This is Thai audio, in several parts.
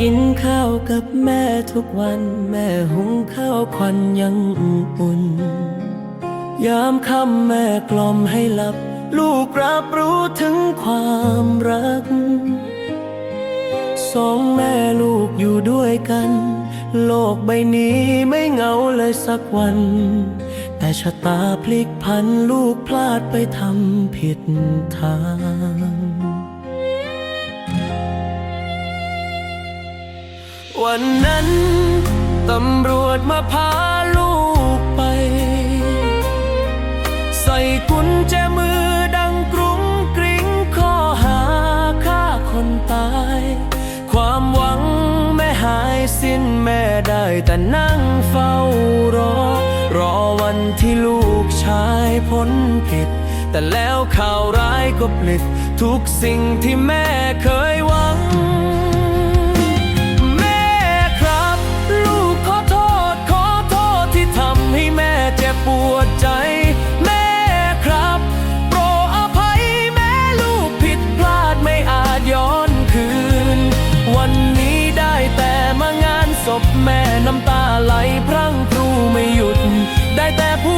กินข้าวกับแม่ทุกวัน แม่หุงข้าวควันยังอุ่น ยามค่ำแม่กล่อมให้หลับ ลูกรับรู้ถึงความรัก สองแม่ลูกอยู่ด้วยกัน โลกใบนี้ไม่เหงาเลยสักวัน แต่ชะตาพลิกพันลูกพลาดไปทำผิดทาง วันนั้น ตำรวจมาพาลูกไป ใส่กุญแจมือดังกรุงกริ้งข้อหาฆ่าคนตาย ความหวังไม่หายสิ้นแม่ได้แต่นั่งเฝ้ารอ รอวันที่ลูกชายพ้นผิด แต่แล้วข่าวร้ายก็ปลิด ทุกสิ่งที่แม่เคยวัง ได้แต่พู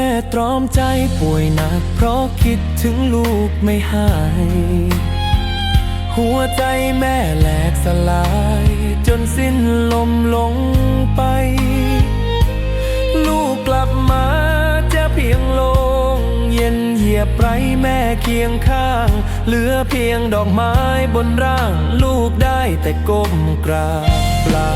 ม่ตรอมใจป่วยหนัก เพราะคิดถึงลูกไม่หาย หัวใจแม่แหลกสลาย จนสิ้นลมลงไป ลูกกลับมาจะเพียงโลง เย็นเหยียบไรแม่เคียงข้าง เหลือเพียงดอกไม้บนร่าง ลูกได้แต่ก้มกราบลา